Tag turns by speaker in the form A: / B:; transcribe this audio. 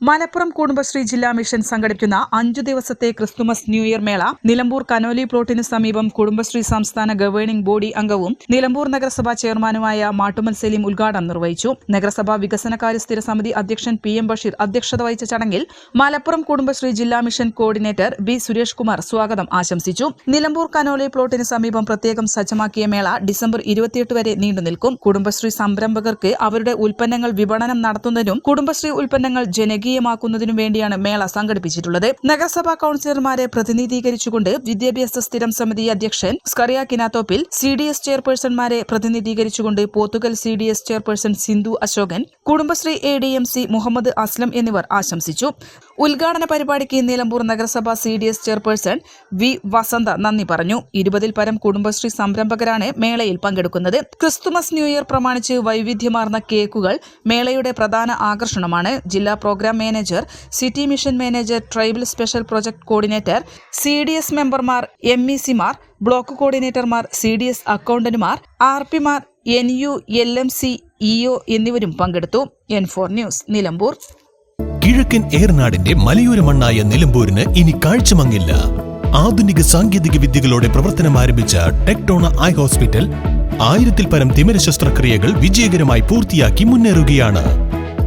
A: Malappuram Kudumbashree ജില്ലാ mission സംഘടിപ്പിക്കുന്ന അഞ്ചു ദിവസത്തെ ക്രിസ്തുമസ് ന്യൂ ഇയർ മേള നിലമ്പൂർ കനോലി പ്ലോട്ടിന് സമീപം കുടുംബശ്രീ സംസ്ഥാന ഗവേണിംഗ് ബോഡി അംഗവും നിലമ്പൂർ നഗരസഭാ ചെയർമാനുമായ മാട്ടുമൽ സലീം ഉദ്ഘാടനം നിർവഹിച്ചു. നഗരസഭാ വികസനകാര്യ സ്ഥിര സമിതി അധ്യക്ഷൻ പി എം ബഷീർ അധ്യക്ഷത വഹിച്ച ചടങ്ങിൽ മലപ്പുറം കുടുംബശ്രീ ജില്ലാ mission coordinator B Suresh Kumar സ്വാഗതം ആശംസിച്ചു. നിലമ്പൂർ കനോലി പ്ലോട്ടിന് സമീപം പ്രത്യേകം സജ്ജമാക്കിയ മേള ഡിസംബർ ഇരുപത്തിയെട്ട് വരെ നീണ്ടുനിൽക്കും കുടുംബശ്രീ സംരംഭകർക്ക് അവരുടെ ഉൽപ്പന്നങ്ങൾ വിപണനം നടത്തുന്നതിനും കുടുംബശ്രീ ഉൽപ്പന്നങ്ങൾ ജനകീയമാക്കുന്നതിനും വേണ്ടിയാണ് മേള സംഘടിപ്പിച്ചിട്ടുള്ളത്. നഗരസഭാ കൌൺസിലർമാരെ പ്രതിനിധീകരിച്ചുകൊണ്ട് വിദ്യാഭ്യാസ സ്ഥിരം സമിതി അധ്യക്ഷൻ Scaria Kinathoppil C D S ചെയർപേഴ്സൺമാരെ പ്രതിനിധീകരിച്ചുകൊണ്ട് Pothukal C D S chairperson Sindhu Ashokan Kudumbashree A D M C Muhammad Aslam എന്നിവർ ആശംസിച്ചു. ഉദ്ഘാടന പരിപാടിക്ക് നിലമ്പൂർ നഗരസഭ C D S chairperson V Vasantha നന്ദി പറഞ്ഞു. ഇരുപതിൽ പരം കുടുംബശ്രീ സംരംഭകരാണ് മേളയിൽ പങ്കെടുക്കുന്നത്. ക്രിസ്തുമസ് ന്യൂ ഇയർ പ്രമാണിച്ച് വൈവിധ്യമാർന്ന കേക്കുകൾ മേളയുടെ പ്രധാന ആകർഷണമാണ്. ജില്ലാ programme manager city mission manager tribal special project coordinator C D S മെമ്പർമാർ എം ഇ സിമാർ ബ്ലോക്ക് കോർഡിനേറ്റർമാർ സി ഡി എസ് അക്കൗണ്ടന്റുമാർ ആർ പിമാർ N U L M C E O എന്നിവരും പങ്കെടുത്തു. N four news Nilambur.
B: കിഴക്കൻ ഏർനാടിന്റെ മലയോര മണ്ണായ നിലമ്പൂരിന് ഇനി കാഴ്ചമങ്ങില്ല. ആധുനിക സാങ്കേതിക വിദ്യകളോടെ പ്രവർത്തനം ആരംഭിച്ച ടെക്ടോണ ഐ ഹോസ്പിറ്റൽ ആയിരത്തിൽ പരം തിമിര ശസ്ത്രക്രിയകൾ വിജയകരമായി പൂർത്തിയാക്കി മുന്നേറുകയാണ്.